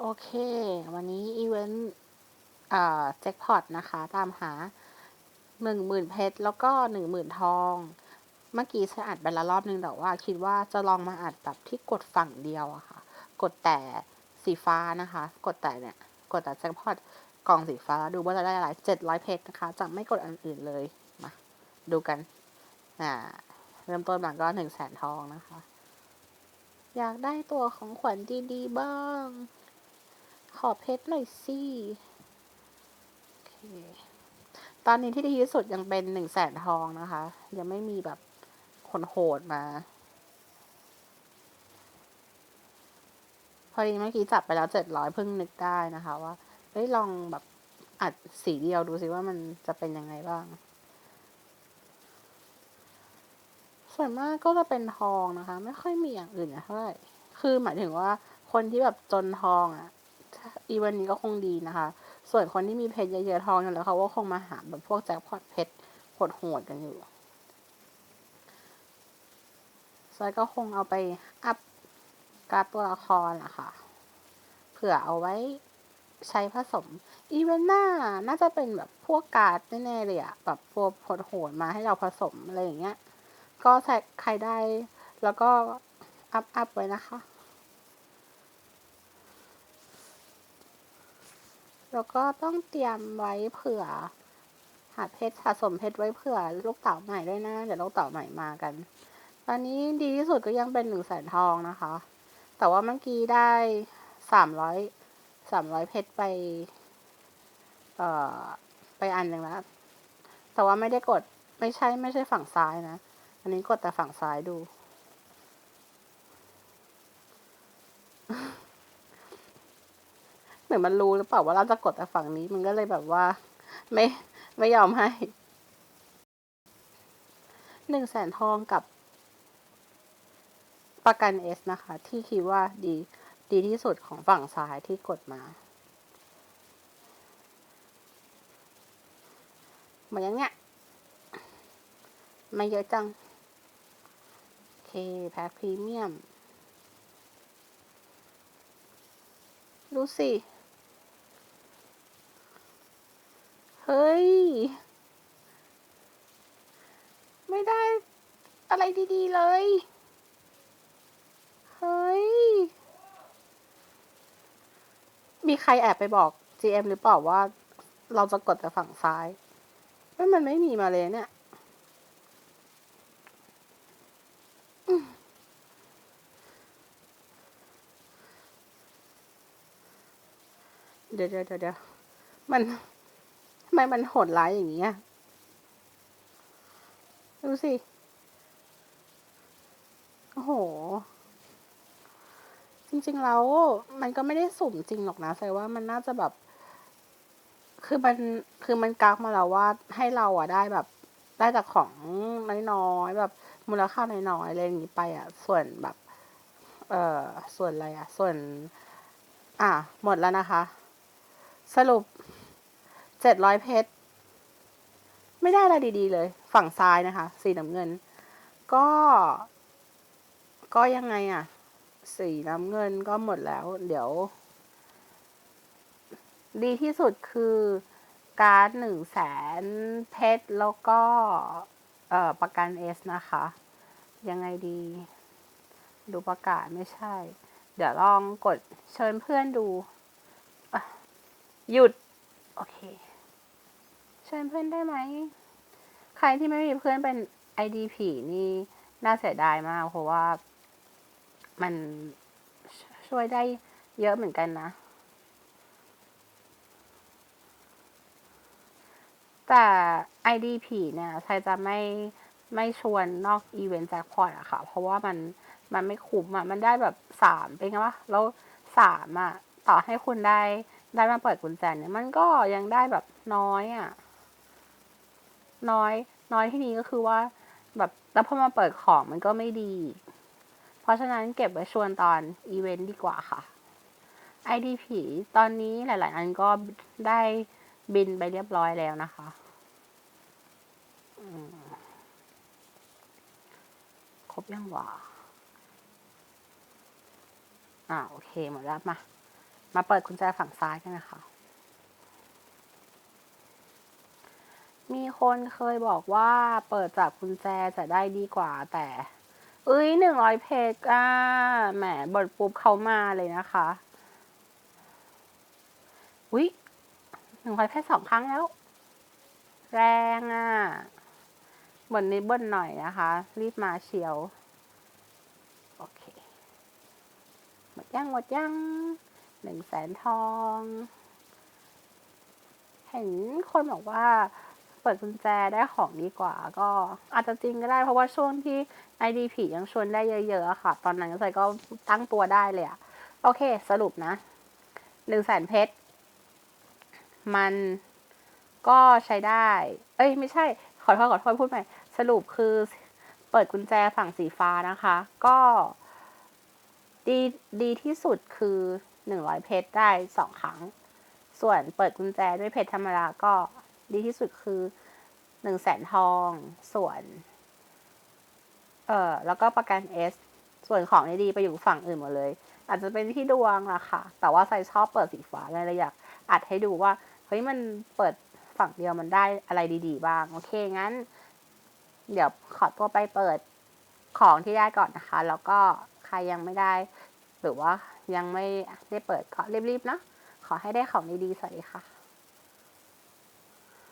โอเค วันนี้อีเวนต์แจ็คพอตนะคะ ตามหาหนึ่งหมื่นเพชรแล้วก็หนึ่งหมื่นทอง เมื่อกี้ฉันอัดไปล้วรอบนึงแต่ว่า คิดว่าจะลองมาอัดแบบที่กดฝั่งเดียวอะค่ะ กดแต่สีฟ้านะคะ กดแต่เนี่ย กดแต่แจ็คพอตกล่องสีฟ้า ดูว่าจะได้อะไรเจ็ดร้อยเพชรนะคะ จะไม่กดอันอื่นเลย มา ดูกัน อ่า เริ่มต้นมาก็หนึ่งแสนทองนะคะ อยากได้ตัวของขวัญดีๆบ้าง ขอเพชรหน่อยสิโอเค ตอนนี้ที่ดีที่สุดยังเป็นหนึ่งแสนทองนะคะ ยังไม่มีแบบคนโหดมา พอดีเมื่อกี้จับไปแล้วเจ็ดร้อยเพิ่งนึกได้นะคะว่าเฮ้ยลองแบบอัดสีเดียวดูสิว่ามันจะเป็นยังไงบ้าง ส่วนมากก็จะเป็นทองนะคะ ไม่ค่อยมีอย่างอื่นเท่าไหร่คือหมายถึงว่าคนที่แบบจนทองอะ อีเวนต์นี้ก็คงดีนะคะ ส่วนคนที่มีเพชรเยอะๆทองอยู่แล้วเขาก็คงมาหาแบบพวกแจ็คพอตเพชรโหดๆกันอยู่ซอยก็คงเอาไปอัพการ์ดตัวละครอะค่ะเผื่อเอาไว้ใช้ผสม อีเวนต์หน้าน่าจะเป็นแบบพวกการ์ดแน่ๆเลยอะแบบพวกโหดๆมาให้เราผสมอะไรอย่างเงี้ย ก็ใครได้แล้วก็อัพอัพไว้นะคะ แล้วก็ต้องเตรียมไว้เผื่อ หาเพชรสะสมเพชรไว้เผื่อลูกเต่าใหม่ด้วยนะ เดี๋ยวลูกเต่าใหม่มากัน ตอนนี้ดีที่สุดก็ยังเป็นหนึ่งแสนทองนะคะ แต่ว่าเมื่อกี้ได้สามร้อยสามร้อยเพชรไป เอ่อ ไปอันหนึ่งแล้ว แต่ว่าไม่ได้กด ไม่ใช่ไม่ใช่ฝั่งซ้ายนะ อันนี้กดแต่ฝั่งซ้ายดู เหมือนมันรู้หรือเปล่าว่าเราจะกดแต่ฝั่งนี้ มันก็เลยแบบว่า ไม่ไม่ยอมให้หนึ่งแสนทองกับ ประกันเอสนะคะ ที่คิดว่าดีดีที่สุดของฝั่งซ้ายที่กดมาเหมือนอย่างเงี้ยไม่เยอะจัง โอเค แพ็คพรีเมียม ดูสิ เฮ้ย ไม่ได้อะไรดีๆเลย เฮ้ย มีใครแอบไปบอก GM หรือเปล่าว่า เราจะกดแต่ฝั่งซ้ายไม่มันไม่มีมาเลยเนี่ยเดี๋ยวเดี๋ยวเดี๋ยวมัน ไมมันโหดร้ายอย่างนี้ ดูสิ โอ้โห จริง ๆ แล้ว มันก็ไม่ได้สุ่มจริงหรอกนะแสดงว่ามันน่าจะแบบ คือมัน คือมันกักมาแล้วว่าให้เราอะได้แบบ ได้จากของน้อยๆแบบมูลค่าน้อยๆอะไรอย่างนี้ไปอะส่วนแบบ เอ่อ ส่วนอะไรอะส่วน อะ หมดแล้วนะคะ สรุป เจ็ดร้อยเพชร ไม่ได้อะไรดี ๆ เลย ฝั่งซ้ายนะคะ สีน้ำเงิน ก็ ก็ยังไงอะสีน้ำเงินก็หมดแล้ว เดี๋ยว ดีที่สุดคือการ์ดหนึ่งแสนเพชร แล้วก็ เอ่อ ประกันเอสนะคะ ยังไงดี ดูประกาศไม่ใช่ เดี๋ยวลองกดเชิญเพื่อนดู หยุด โอเค เชิญเพื่อนได้ไหม ใครที่ไม่มีเพื่อนเป็น ID ผีนี่น่าเสียดายมาก เพราะว่ามันช่วยได้เยอะเหมือนกันนะ แต่ ID ผีเนี่ยใครจะไม่ไม่ชวนนอกอีเวนต์แจ็คพอตอะค่ะ เพราะว่ามันมันไม่คุ้มอะมันได้แบบสามเป็นไงวะ แล้วสามอะต่อให้คุณได้ได้มาเปิดกุญแจเนี่ย มันก็ยังได้แบบน้อยอะ น้อย น้อยที่นี้ก็คือว่า แบบแล้วพอมาเปิดของมันก็ไม่ดี เพราะฉะนั้นเก็บไว้ชวนตอนอีเวนต์ดีกว่าค่ะ ID ผีตอนนี้หลาย ๆ อันก็ได้บินไปเรียบร้อยแล้วนะคะครบยังวะอ่าโอเคหมดแล้วมา มาเปิดกุญแจฝั่งซ้ายกันนะคะ มีคนเคยบอกว่าเปิดจากกุญแจจะได้ดีกว่าแต่เอ้ยหนึ่งร้อยเพกอะแหมบิดปุ๊บเขามาเลยนะคะ อุ๊ยหนึ่งร้อยเพกสองครั้งแล้ว แรงอะบนนี้บิ้ลหน่อยนะคะ รีบมาเชียว โอเค หมดยังหมดยังหนึ่งแสนทอง เห็นคนบอกว่า เปิดกุญแจได้ของดีกว่า ก็อาจจะจริงก็ได้เพราะว่าช่วงที่ ID ผียังชวนได้เยอะๆค่ะ ตอนนั้นใส่ก็ตั้งตัวได้เลยอะโอเค สรุปนะหนึ่งแสนเพชรมันก็ใช้ได้ เอ้ย ไม่ใช่ ขอโทษขอโทษพูดใหม่ สรุปคือเปิดกุญแจฝั่งสีฟ้านะคะ ก็ดีดีที่สุดคือหนึ่งร้อยเพชรได้สองครั้ง ส่วนเปิดกุญแจด้วยเพชรธรรมดาก็ ดีที่สุดคือหนึ่งแสนทองส่วน เอ่อแล้วก็ประกันเอสส่วนของดีไปอยู่ฝั่งอื่นหมดเลย อาจจะเป็นที่ดวงละค่ะ แต่ว่าใส่ชอบเปิดสีฟ้าเลยเลยอยากอัดให้ดูว่าเฮ้ยมันเปิดฝั่งเดียวมันได้อะไรดีๆ บ้าง โอเคงั้น เดี๋ยวขอตัวไปเปิดของที่ได้ก่อนนะคะ แล้วก็ใครยังไม่ได้ หรือว่ายังไม่ได้เปิดก็รีบๆเนาะขอให้ได้ของดีๆสวัสดีค่ะ